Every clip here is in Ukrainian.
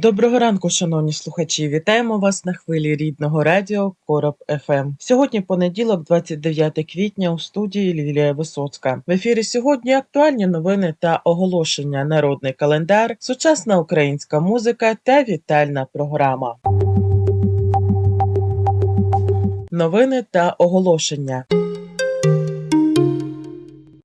Доброго ранку, шановні слухачі. Вітаємо вас на хвилі рідного радіо Короб ФМ. Сьогодні понеділок, 29 квітня, у студії Лілія Висоцька. В ефірі сьогодні актуальні новини та оголошення, народний календар, сучасна українська музика та вітальна програма. Новини та оголошення.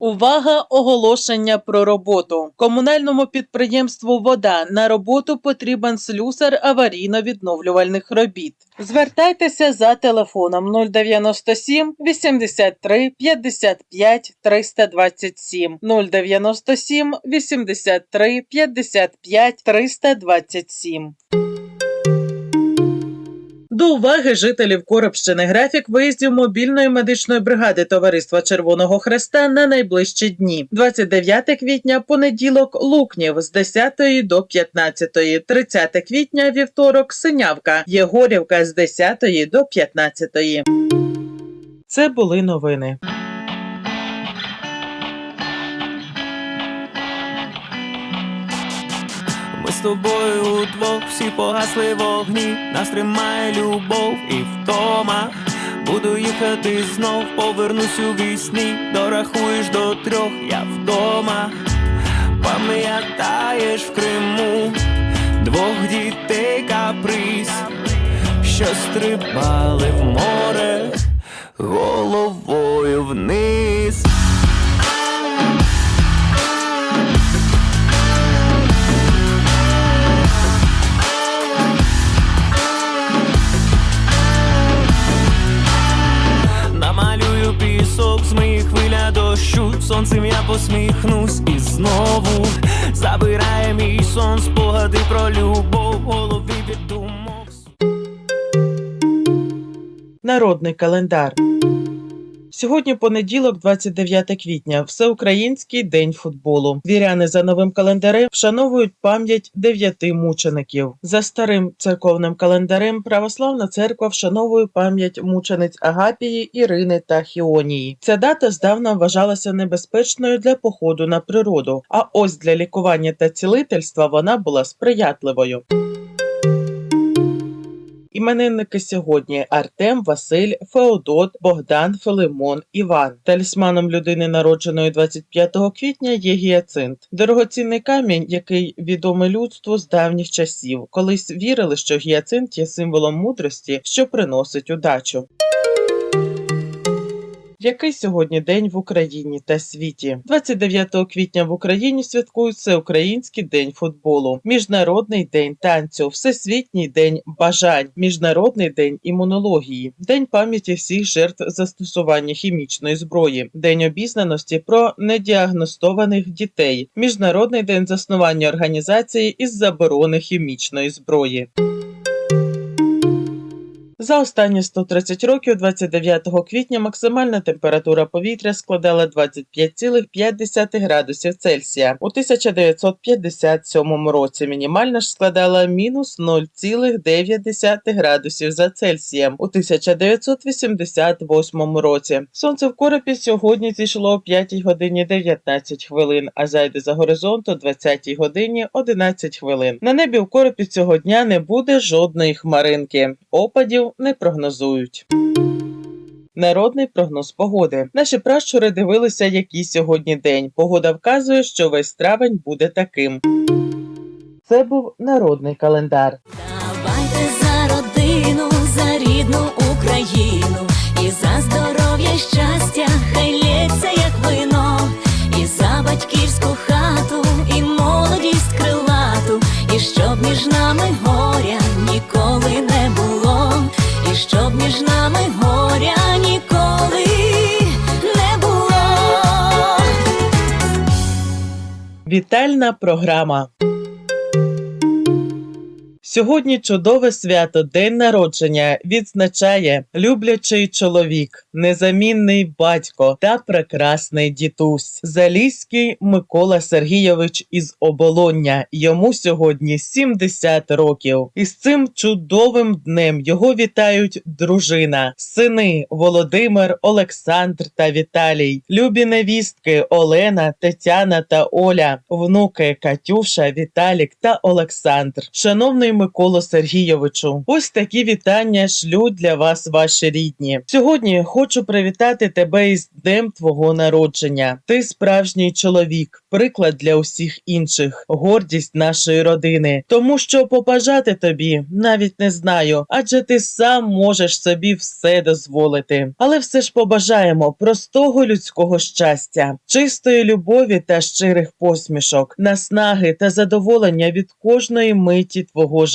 Увага! Оголошення про роботу. Комунальному підприємству Вода на роботу потрібен слюсар аварійно-відновлювальних робіт. Звертайтеся за телефоном 097 83 55 327 097 83 55 327. До уваги жителів Коробщини графік виїздів мобільної медичної бригади Товариства Червоного Хреста на найближчі дні. 29 квітня, понеділок, Лукнів з 10 до 15, 30 квітня, вівторок, Синявка, Єгорівка з 10 до 15. Це були новини. З тобою удвох всі погасли вогні, нас тримає любов і втома. Буду їхати знов, повернусь у вісні, дорахуєш до трьох, я вдома. Пам'ятаєш в Криму двох дітей каприз, що стрибали в море головою вниз. Посміхнусь і знову забирає мій сон, спогади про любов, голові від думок. Народний календар. Сьогодні понеділок, 29 квітня, всеукраїнський день футболу. Віряни за новим календарем вшановують пам'ять дев'яти мучеників. За старим церковним календарем православна церква вшановує пам'ять мучениць Агапії, Ірини та Хіонії. Ця дата здавна вважалася небезпечною для походу на природу. А ось для лікування та цілительства вона була сприятливою. Іменинники сьогодні Артем, Василь, Феодот, Богдан, Филимон, Іван. Талісманом людини, народженої 25 квітня, є гіацинт. Дорогоцінний камінь, який відомий людству з давніх часів. Колись вірили, що гіацинт є символом мудрості, що приносить удачу. Який сьогодні день в Україні та світі? 29 квітня в Україні святкують Всеукраїнський день футболу, Міжнародний день танцю, Всесвітній день бажань, Міжнародний день імунології, День пам'яті всіх жертв застосування хімічної зброї, День обізнаності про недіагностованих дітей, Міжнародний день заснування організації із заборони хімічної зброї. За останні 130 років, 29 квітня, максимальна температура повітря складала 25,5 градусів Цельсія. У 1957 році мінімальна ж складала мінус 0,9 градусів за Цельсієм. У 1988 році. Сонце в Коропі сьогодні зійшло о 5 годині 19 хвилин, а зайде за горизонт о 20 годині 11 хвилин. На небі в Коропі цього дня не буде жодної хмаринки. Опадів не прогнозують. Народний прогноз погоди. Наші пращури дивилися, який сьогодні день. Погода вказує, що весь травень буде таким. Це був народний календар. Давайте за родину, за рідну Україну і за здоров'я щастя, хай лється, як вино, і за батьківську хату, і молодість крилату, і щоб між нами горя ніколи не Вітальна програма. Сьогодні чудове свято День народження відзначає люблячий чоловік, незамінний батько та прекрасний дідусь. Заліський Микола Сергійович із Оболоння. Йому сьогодні 70 років. І з цим чудовим днем його вітають дружина, сини Володимир, Олександр та Віталій, любі невістки Олена, Тетяна та Оля, внуки Катюша, Віталік та Олександр. Шановний Миколо Сергійовичу, ось такі вітання шлю для вас, ваші рідні. Сьогодні хочу привітати тебе із днем твого народження. Ти справжній чоловік, приклад для усіх інших, гордість нашої родини. Тому що побажати тобі навіть не знаю, адже ти сам можеш собі все дозволити. Але все ж побажаємо простого людського щастя, чистої любові та щирих посмішок, наснаги та задоволення від кожної миті твого життя.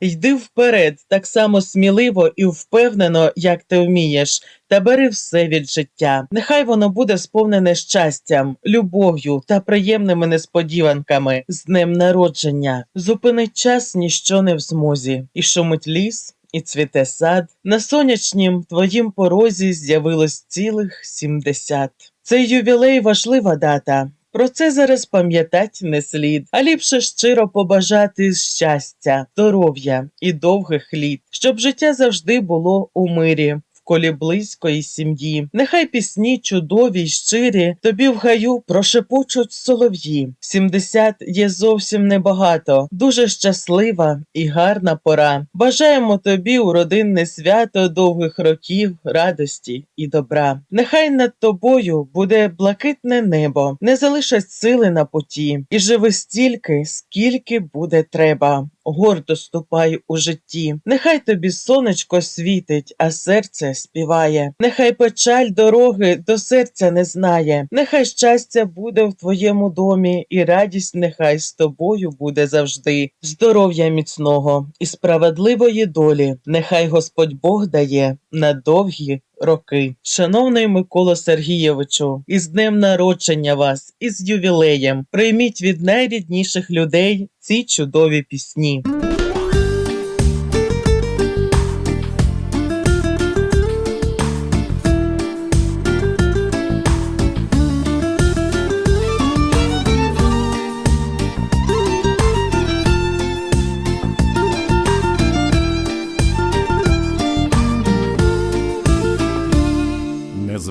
Йди вперед, так само сміливо і впевнено, як ти вмієш. Та бери все від життя. Нехай воно буде сповнене щастям, любов'ю та приємними несподіванками з днем народження. Зупинить час ніщо не в змозі, і шумить ліс. І цвіте сад, на сонячнім твоїм порозі з'явилось цілих сімдесят. Цей ювілей важлива дата. Про це зараз пам'ятать не слід, а ліпше щиро побажати щастя, здоров'я і довгих літ, щоб життя завжди було у мирі. Колі близької сім'ї, нехай пісні чудові й щирі тобі в гаю прошепочуть солов'ї. Сімдесят є зовсім небагато, дуже щаслива і гарна пора. Бажаємо тобі у родинне свято довгих років, радості і добра. Нехай над тобою буде блакитне небо, не залишать сили на путі, і живи стільки, скільки буде треба. Гордо ступай у житті. Нехай тобі сонечко світить, а серце співає. Нехай печаль дороги до серця не знає. Нехай щастя буде в твоєму домі, і радість нехай з тобою буде завжди. Здоров'я міцного і справедливої долі. Нехай Господь Бог дає на довгі роки. Шановний Микола Сергійовичу, із днем народження вас, із ювілеєм. Прийміть від найрідніших людей ці чудові пісні.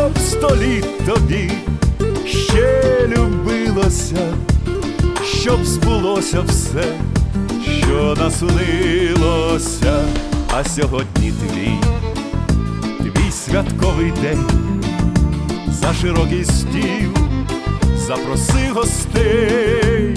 щоб століт тобі ще любилося, щоб збулося все, що наснилося, а сьогодні твій, твій святковий день. За широкий стіл, запроси гостей,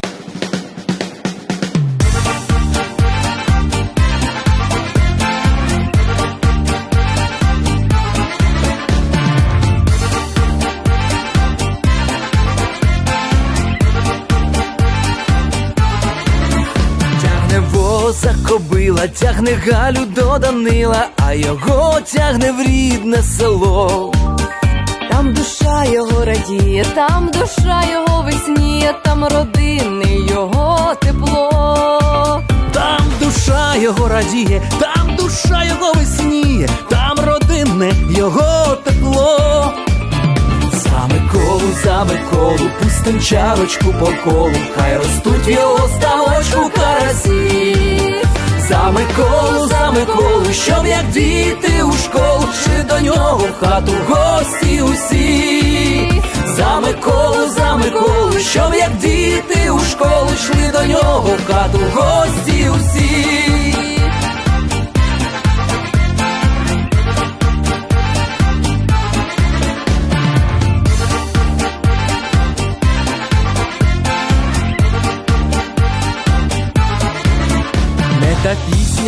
воза кобила, тягне Галю до Данила, а його тягне в рідне село. Там душа його радіє, там душа його весніє, там родини його тепло. Там душа його радіє, там душа його весніє, там родинне його тепло. За Миколу, за Миколу, пустим чарочку по колу, хай ростуть в його ставочку карасі. За Миколу, за Миколу, щоб як діти у школу, шли до нього в хату гості усі. За Миколу, за Миколу, щоб як діти у школу, йшли до нього в хату гості усі.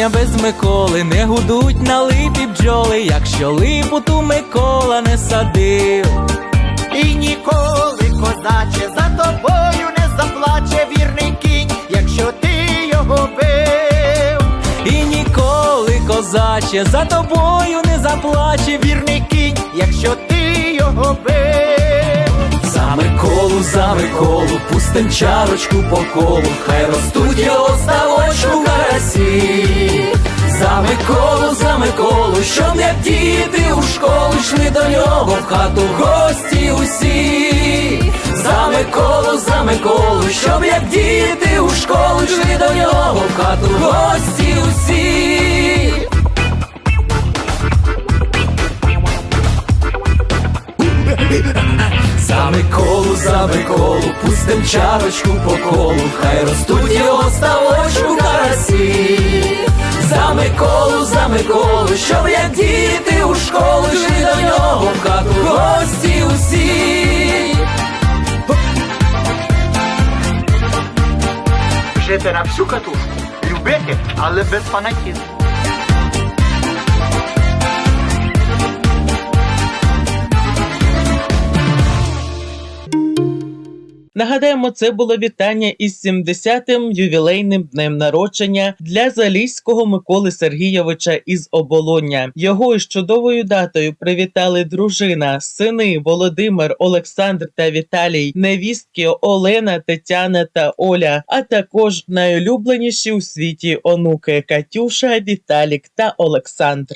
Пісня без Миколи, не гудуть на липі бджоли, якщо липу ту Микола не садив. І ніколи, козаче, за тобою не заплаче вірний кінь, якщо ти його бив. І ніколи, козаче, за тобою не заплаче Вірний кінь, якщо ти його бив. За Миколу, за Миколу, пустим чарочку по колу, хай ростуть його ставочку карасі. За Миколу, за Миколу, щоб як діти у школу йшли до нього в хату гості усі. За Миколу, за Миколу, щоб як діти у школу йшли до нього в хату гості усі. За Миколу, за Миколу, пустим чарочку по колу, хай ростуть його ставочку Миколу, щоб як діти у школу йшли до нього в хату гості усі. Жити на всю катушку, любити, але без фанатізму. Нагадаємо, це було вітання із 70-м ювілейним днем народження для Заліського Миколи Сергійовича із Оболоння. Його із чудовою датою привітали дружина, сини Володимир, Олександр та Віталій, невістки Олена, Тетяна та Оля, а також найулюбленіші у світі онуки Катюша, Віталік та Олександр.